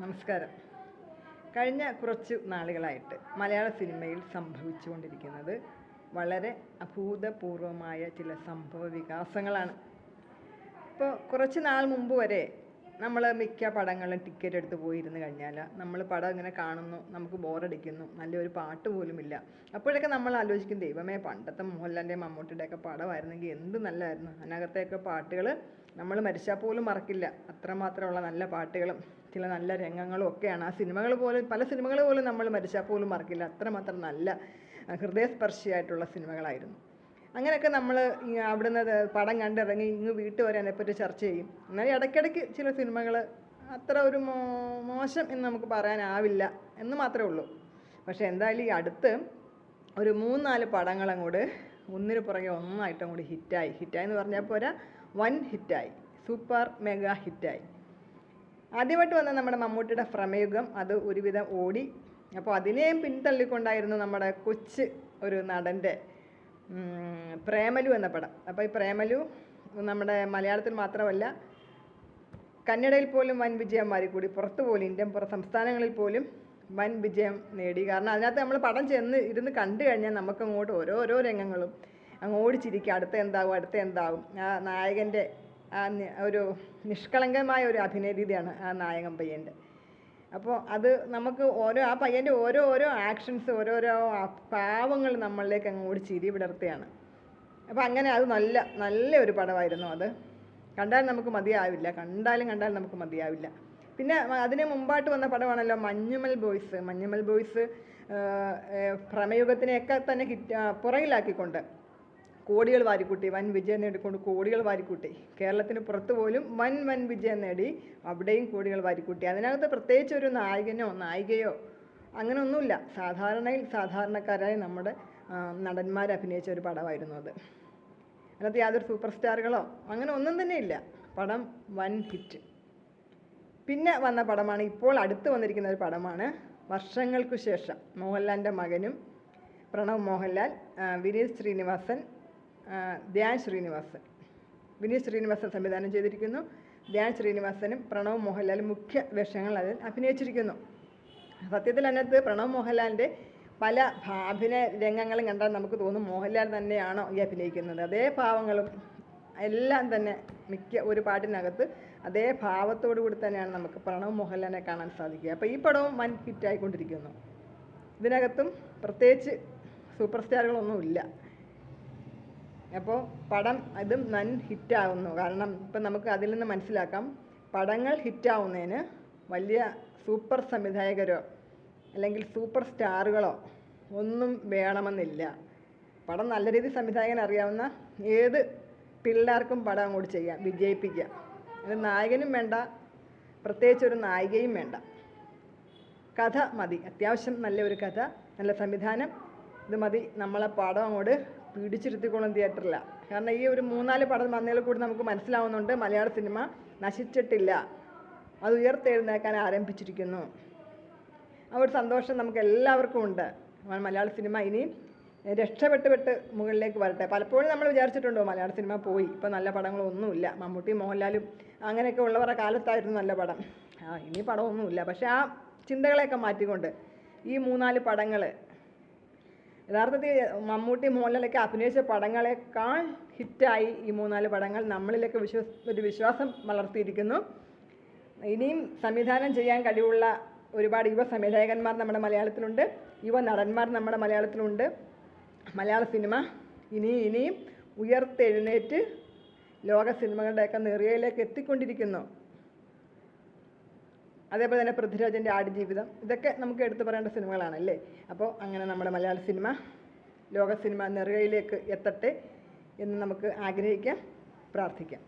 നമസ്കാരം. കഴിഞ്ഞ കുറച്ച് നാളുകളായിട്ട് മലയാള സിനിമയിൽ സംഭവിച്ചുകൊണ്ടിരിക്കുന്നത് വളരെ അഭൂതപൂർവമായ ചില സംഭവ വികാസങ്ങളാണ് ഇപ്പോൾ കുറച്ച് നാൾ മുമ്പ് വരെ നമ്മൾ മിക്ക പടങ്ങളും ടിക്കറ്റ് എടുത്ത് പോയിരുന്നു കഴിഞ്ഞാൽ നമ്മൾ പടം ഇങ്ങനെ കാണുന്നു നമുക്ക് ബോറടിക്കുന്നു നല്ലൊരു പാട്ട് പോലുമില്ല അപ്പോഴൊക്കെ നമ്മൾ ആലോചിക്കും ദൈവമേ പണ്ടത്തെ മോഹൻലാലിന്റെയും മമ്മൂട്ടിയുടെയൊക്കെ പടമായിരുന്നെങ്കിൽ എന്ത് നല്ലതായിരുന്നു അതിനകത്തെയൊക്കെ പാട്ടുകൾ നമ്മൾ മരിച്ചാൽ പോലും മറക്കില്ല. അത്രമാത്രമുള്ള നല്ല പാട്ടുകളും ചില നല്ല രംഗങ്ങളും ഒക്കെയാണ്. ആ സിനിമകൾ പോലും പല സിനിമകൾ പോലും നമ്മൾ മരിച്ചാൽ പോലും മറക്കില്ല. അത്രമാത്രം നല്ല ഹൃദയസ്പർശിയായിട്ടുള്ള സിനിമകളായിരുന്നു. അങ്ങനെയൊക്കെ നമ്മൾ അവിടുന്ന് പടം കണ്ടിറങ്ങി ഇങ്ങ് വീട്ടിൽ വരെ അതിനെപ്പറ്റി ചർച്ച ചെയ്യും. എന്നാൽ ഇടയ്ക്കിടയ്ക്ക് ചില സിനിമകൾ അത്ര ഒരു മോശം എന്ന് നമുക്ക് പറയാനാവില്ല എന്ന് മാത്രമേ ഉള്ളൂ. പക്ഷേ എന്തായാലും ഈ അടുത്ത് ഒരു മൂന്നാൽ പടങ്ങളങ്ങോട് ഒന്നിന് പുറകെ ഒന്നായിട്ട് അങ്ങോട്ട് ഹിറ്റായി. ഹിറ്റായി എന്ന് പറഞ്ഞാൽ പോരാ വൻ ഹിറ്റായി. സൂപ്പർ മെഗാ ഹിറ്റായി. ആദ്യമായിട്ട് വന്ന നമ്മുടെ മമ്മൂട്ടിയുടെ പ്രമേയുഗം അത് ഒരുവിധം ഓടി. അപ്പോൾ അതിനെയും പിന്തള്ളിക്കൊണ്ടായിരുന്നു നമ്മുടെ കൊച്ച് ഒരു നടന്റെ പ്രേമലു എന്ന പടം. അപ്പോൾ ഈ പ്രേമലു നമ്മുടെ മലയാളത്തിൽ മാത്രമല്ല കന്നഡയിൽ പോലും വൻ വിജയം കൂടി പുറത്ത് പോലും ഇന്ത്യൻ പുറ സംസ്ഥാനങ്ങളിൽ പോലും വൻ വിജയം നേടി. കാരണം അതിനകത്ത് നമ്മൾ പടം ചെന്ന് ഇരുന്ന് കണ്ടു കഴിഞ്ഞാൽ നമുക്ക് അങ്ങോട്ട് ഓരോരോ രംഗങ്ങളും അങ്ങ് ഓടിച്ചിരിക്കുക അടുത്ത എന്താവും അടുത്ത എന്താവും. ആ നായകന്റെ ആ ഒരു നിഷ്കളങ്കമായ ഒരു അഭിനയ രീതിയാണ് ആ നായകൻ പയ്യന്റെ അപ്പോൾ അത് നമുക്ക് ഓരോ ആ പയ്യന്റെ ഓരോ ഓരോ ആക്ഷൻസ് ഓരോരോ പാവങ്ങൾ നമ്മളിലേക്ക് അങ്ങോട്ട് ചിരി വിടർത്തുകയാണ് അപ്പോൾ അങ്ങനെ അത് നല്ല നല്ല ഒരു പടമായിരുന്നു അത്. കണ്ടാൽ നമുക്ക് മതിയാവില്ല. കണ്ടാലും കണ്ടാലും നമുക്ക് മതിയാവില്ല. പിന്നെ അതിനു മുമ്പായിട്ട് വന്ന പടമാണല്ലോ മഞ്ഞുമൽ ബോയ്സ്. മഞ്ഞുമൽ ബോയ്സ് പ്രമയുഗത്തിനെയൊക്കെ തന്നെ കിറ്റ് പുറകിലാക്കിക്കൊണ്ട് കോടികൾ വാരിക്കൂട്ടി. വൻ വിജയം നേടിക്കൊണ്ട് കോടികൾ വാരിക്കൂട്ടി. കേരളത്തിന് പുറത്ത് പോലും വൻ വൻ വിജയം നേടി അവിടെയും കോടികൾ വാരിക്കൂട്ടി. അതിനകത്ത് പ്രത്യേകിച്ച് ഒരു നായകനോ നായികയോ അങ്ങനെയൊന്നുമില്ല സാധാരണയിൽ സാധാരണക്കാരായ നമ്മുടെ നടന്മാർ അഭിനയിച്ച ഒരു പടമായിരുന്നു അത്. അതിനകത്ത് യാതൊരു സൂപ്പർ സ്റ്റാറുകളോ അങ്ങനെ ഒന്നും തന്നെ ഇല്ല. പടം വൻ ഹിറ്റ്. പിന്നെ വന്ന പടമാണ് ഇപ്പോൾ അടുത്ത് വന്നിരിക്കുന്ന ഒരു പടമാണ് വർഷങ്ങൾക്കു ശേഷം മോഹൻലാലിന്റെ മകനും പ്രണവ് മോഹൻലാൽ വിനീത് ശ്രീനിവാസൻ ധ്യാൻ ശ്രീനിവാസൻ. വിനീത് ശ്രീനിവാസൻ സംവിധാനം ചെയ്തിരിക്കുന്നു. ധ്യാൻ ശ്രീനിവാസനും പ്രണവ് മോഹൻലാലും മുഖ്യ വേഷങ്ങൾ അതിൽ അഭിനയിച്ചിരിക്കുന്നു. സത്യത്തിൽ അതിനകത്ത് പ്രണവ് മോഹൻലാലിന്റെ പല അഭിനയ രംഗങ്ങളും കണ്ടാൽ നമുക്ക് തോന്നും മോഹൻലാൽ തന്നെയാണോ ഈ അഭിനയിക്കുന്നത്. അതേ ഭാവങ്ങളും എല്ലാം തന്നെ മിക്ക ഒരു പാട്ടിനകത്ത് അതേ ഭാവത്തോടു കൂടി തന്നെയാണ് നമുക്ക് പ്രണവ് മോഹൻലാലിനെ കാണാൻ സാധിക്കുക. അപ്പോൾ ഈ പടവും വൻ ഹിറ്റായിക്കൊണ്ടിരിക്കുന്നു. ഇതിനകത്തും പ്രത്യേകിച്ച് സൂപ്പർ സ്റ്റാറുകളൊന്നുമില്ല. അപ്പോൾ പടം അതും നൻ ഹിറ്റാവുന്നു കാരണം ഇപ്പം നമുക്ക് അതിൽ നിന്ന് മനസ്സിലാക്കാം. പടങ്ങൾ ഹിറ്റാവുന്നതിന് വലിയ സൂപ്പർ സംവിധായകരോ അല്ലെങ്കിൽ സൂപ്പർ സ്റ്റാറുകളോ ഒന്നും വേണമെന്നില്ല. പടം നല്ല രീതിയിൽ സംവിധായകൻ അറിയാവുന്ന ഏത് പിള്ളേർക്കും പടം അങ്ങോട്ട് ചെയ്യാം വിജയിപ്പിക്കാം. അത് നായകനും വേണ്ട പ്രത്യേകിച്ച് ഒരു നായികയും വേണ്ട. കഥ മതി. അത്യാവശ്യം നല്ലൊരു കഥ നല്ല സംവിധാനം ഇത് മതി നമ്മളെ പടം അങ്ങോട്ട് പിടിച്ചിരുത്തിക്കോളും തിയേറ്ററില്ല കാരണം ഈ ഒരു മൂന്നാൽ പടം വന്നതിൽ കൂടി നമുക്ക് മനസ്സിലാവുന്നുണ്ട് മലയാള സിനിമ നശിച്ചിട്ടില്ല. അത് ഉയർത്തെഴുന്നേക്കാൻ ആരംഭിച്ചിരിക്കുന്നു. ആ ഒരു സന്തോഷം നമുക്ക് എല്ലാവർക്കും ഉണ്ട്. മലയാള സിനിമ ഇനിയും രക്ഷപ്പെട്ട് പെട്ട് മുകളിലേക്ക് വരട്ടെ. പലപ്പോഴും നമ്മൾ വിചാരിച്ചിട്ടുണ്ടോ മലയാള സിനിമ പോയി ഇപ്പോൾ നല്ല പടങ്ങളൊന്നുമില്ല. മമ്മൂട്ടി മോഹൻലാലും അങ്ങനെയൊക്കെ ഉള്ളവരുടെ കാലത്തായിരുന്നു നല്ല പടം. ആ ഇനി പടമൊന്നുമില്ല. പക്ഷേ ആ ചിന്തകളെയൊക്കെ മാറ്റിക്കൊണ്ട് ഈ മൂന്നാൽ പടങ്ങൾ യഥാർത്ഥത്തിൽ മമ്മൂട്ടി മോഹൻലാലൊക്കെ അഭിനയിച്ച പടങ്ങളെക്കാൾ ഹിറ്റായി ഈ മൂന്നാൽ പടങ്ങൾ നമ്മളിലൊക്കെ വിശ്വസ് ഒരു വിശ്വാസം വളർത്തിയിരിക്കുന്നു. ഇനിയും സംവിധാനം ചെയ്യാൻ കഴിവുള്ള ഒരുപാട് യുവ സംവിധായകന്മാർ നമ്മുടെ മലയാളത്തിലുണ്ട്. യുവ നടന്മാർ നമ്മുടെ മലയാളത്തിലുണ്ട്. മലയാള സിനിമ ഇനിയും ഇനിയും ഉയർത്തെഴുന്നേറ്റ് ലോക സിനിമകളുടെയൊക്കെ നെറിയയിലേക്ക് എത്തിക്കൊണ്ടിരിക്കുന്നു. അതേപോലെ തന്നെ പൃഥ്വിരാജിന്റെ ആടുജീവിതം. ഇതൊക്കെ നമുക്ക് എടുത്തു പറയേണ്ട സിനിമകളാണല്ലേ? അപ്പോൾ അങ്ങനെ നമ്മുടെ മലയാള സിനിമ ലോക സിനിമ നെറുകയിലേക്ക് എത്തട്ടെ എന്ന് നമുക്ക് ആഗ്രഹിക്കാം പ്രാർത്ഥിക്കാം.